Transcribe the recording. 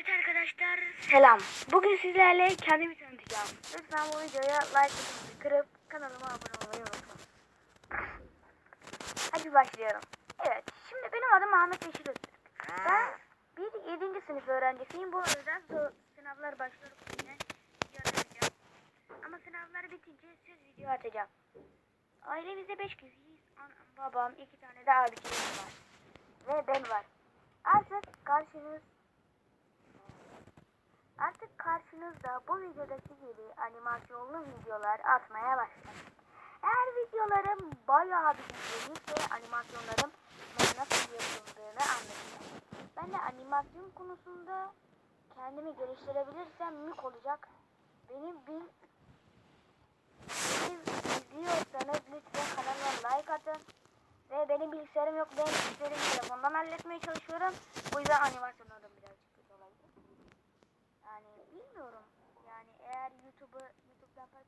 Evet arkadaşlar selam. Bugün sizlerle kendimi tanıtacağım. Lütfen bu videoya like butonunu kırıp kanalıma abone olmayı unutmayın. Hadi başlayalım. Evet şimdi benim adım Ahmet Yeşil Öztürk. Ben bir 7. sınıf öğrencisiyim. Bu so- sınavlar başlıyor yine. Ama sınavlar bitince siz video atacağım. Ailemizde 5 kişiyiz. Anam, babam, iki tane de abiciğim var. Ve ben var. Artık karşınız Karşınızda bu videodaki gibi animasyonlu videolar atmaya başladım. Eğer videolarım bayağı bir izlenirse animasyonlarım nasıl yapıldığını anlatacağım. Ben de animasyon konusunda kendimi geliştirebilirsem mük olacak. Benim bir beni izliyorsanız lütfen kanalıma like atın. Ve benim bilgisayarım yok. Ben bilgisayarımı telefondan halletmeye çalışıyorum. Bu yüzden animasyonlarım coba untuk dapat